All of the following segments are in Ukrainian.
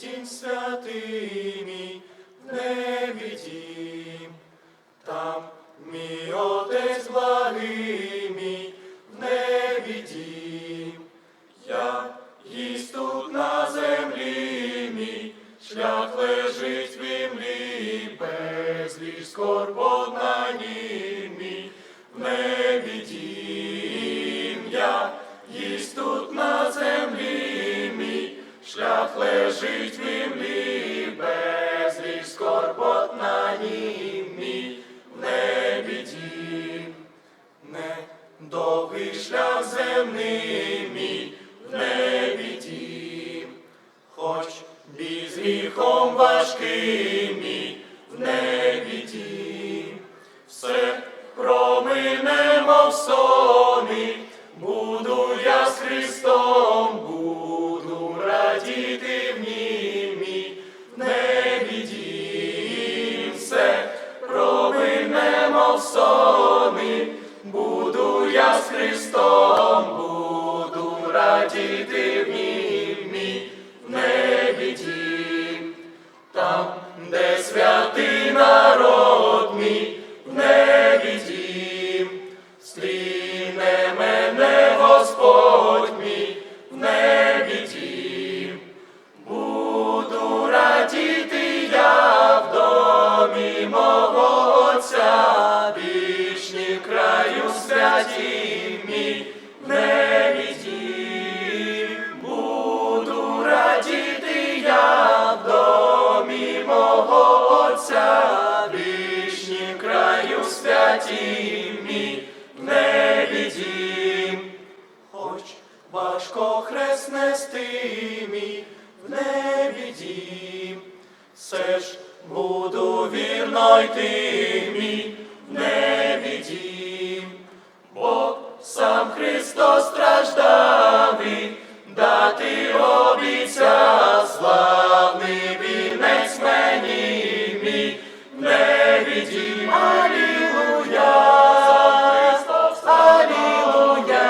дім святий в небі дім. Там мій отець благий в небі дім. Я їсть тут на землі мій, шлях лежить в імлі, безліч скорбот на нім в небі дім. Лежить в безліч скорбот на нім мій, в небі. Не довгий шлях земний в небі хоч бій з гріхом важкий в небі дім, все промине, мов сони, буду я з Христом, сони, буду я з Христом, буду радіти в нім в небі дім, там, де святий народ мій, в небі стріне мене Господь в небі дім. Хоч важко хрест нести мій в небі все ж буду вірно йти мій в небі Христос стражданий, дати обіця славний вінець мені мій, в небі дім. Алілуя, Алілуя,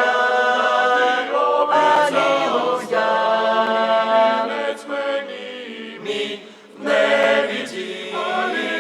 Алілуя, вінець мені мій, в небі. Алілуя.